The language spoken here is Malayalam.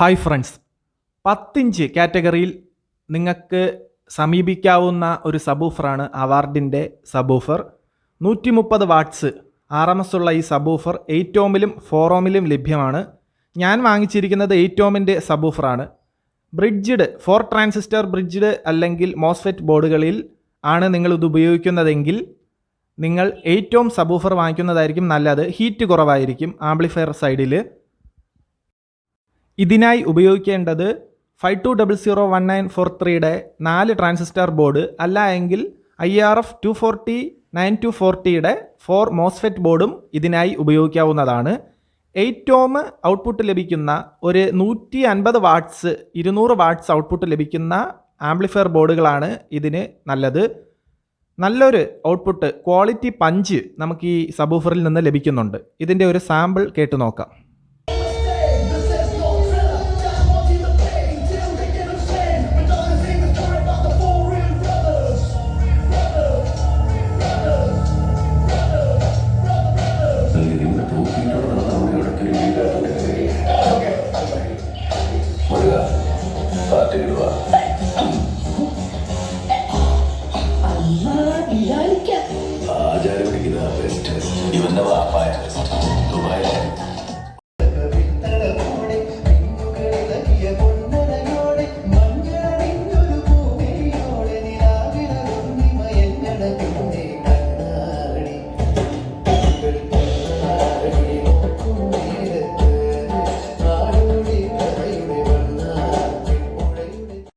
ഹായ് ഫ്രണ്ട്സ് പത്തിഞ്ച് കാറ്റഗറിയിൽ നിങ്ങൾക്ക് സമീപിക്കാവുന്ന ഒരു സബൂഫറാണ് അവാർഡിന്റെ സബൂഫർ നൂറ്റി മുപ്പത് വാട്ട്സ് ആർ എം എസ് ഉള്ള ഈ സബൂഫർ എയ്റ്റ് ഓമിലും ഫോർ ഓമിലും ലഭ്യമാണ്. ഞാൻ വാങ്ങിച്ചിരിക്കുന്നത് എയ്റ്റ് ഓമിന്റെ സബൂഫറാണ് ബ്രിഡ്ജ്ഡ് ഫോർ ട്രാൻസിസ്റ്റർ ബ്രിഡ്ജ്ഡ് അല്ലെങ്കിൽ മോസ്ഫെറ്റ് ബോർഡുകളിൽ ആണ് നിങ്ങൾ ഇത് ഉപയോഗിക്കുന്നതെങ്കിൽ നിങ്ങൾ എയ്റ്റ് ഓം സബൂഫർ വാങ്ങിക്കുന്നതായിരിക്കും നല്ലത്. ഹീറ്റ് കുറവായിരിക്കും. ആംപ്ലിഫയർ സൈഡിൽ ഇതിനായി ഉപയോഗിക്കേണ്ടത് five two double zero one nine four ത്രീയുടെ നാല് ട്രാൻസിസ്റ്റർ ബോർഡ് അല്ല എങ്കിൽ I R F two forty nine two ഫോർട്ടിയുടെ four MOSFET ബോർഡും ഇതിനായി ഉപയോഗിക്കാവുന്നതാണ്. എയ്റ്റ് ഓം ഔട്ട്പുട്ട് ലഭിക്കുന്ന ഒരു നൂറ്റി അൻപത് വാട്ട്സ് ഇരുന്നൂറ് വാട്ട്സ് ഔട്ട്പുട്ട് ലഭിക്കുന്ന ആംപ്ലിഫയർ ബോർഡുകളാണ് ഇതിന് നല്ലത്. നല്ലൊരു ഔട്ട്പുട്ട് ക്വാളിറ്റി പഞ്ച് നമുക്ക് ഈ സബൂഫറിൽ നിന്ന് ലഭിക്കുന്നുണ്ട്. ഇതിന്റെ ഒരു സാമ്പിൾ കേട്ട് നോക്കാം. ആചാരം പിടിക്കുന്ന ബെസ്റ്റ് ഇവന്റെ വാപ്പായ ബെസ്റ്റ്